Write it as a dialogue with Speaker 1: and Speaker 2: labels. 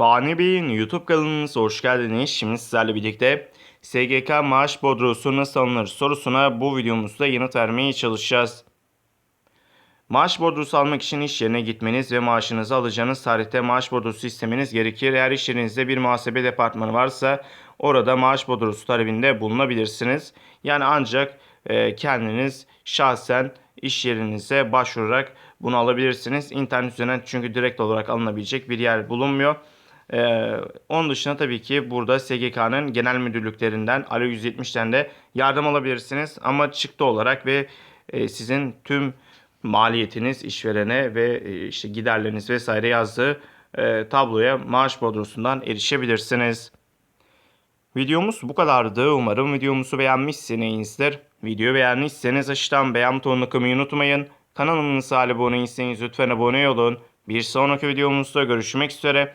Speaker 1: Fani Bey'in YouTube kanalımıza hoş geldiniz. Şimdi sizlerle birlikte SGK maaş bodrosu nasıl alınır sorusuna bu videomuzda yanıt vermeye çalışacağız. Maaş bordrosu almak için iş yerine gitmeniz ve maaşınızı alacağınız tarihte maaş bordrosu istemeniz gerekir. Eğer iş yerinizde bir muhasebe departmanı varsa orada maaş bordrosu talebinde bulunabilirsiniz. Yani ancak e, kendiniz şahsen iş yerinize başvurarak bunu alabilirsiniz. İnternet üzerinden çünkü direkt olarak alınabilecek bir yer bulunmuyor. Ee, onun dışında tabii ki burada SGK'nın genel müdürlüklerinden Alo 170'ten de yardım alabilirsiniz. Ama çıktı olarak ve e, sizin tüm maliyetiniz işverene ve e, işte giderleriniz vesaire yazdığı e, tabloya maaş bodrosundan erişebilirsiniz. Videomuz bu kadardı. Umarım videomuzu beğenmişsinizdir. Videoyu beğendiyseniz aşağıdan beğen butonuna kılmayı unutmayın. Kanalımıza abone değilseniz lütfen abone olun. Bir sonraki videomuzda görüşmek üzere.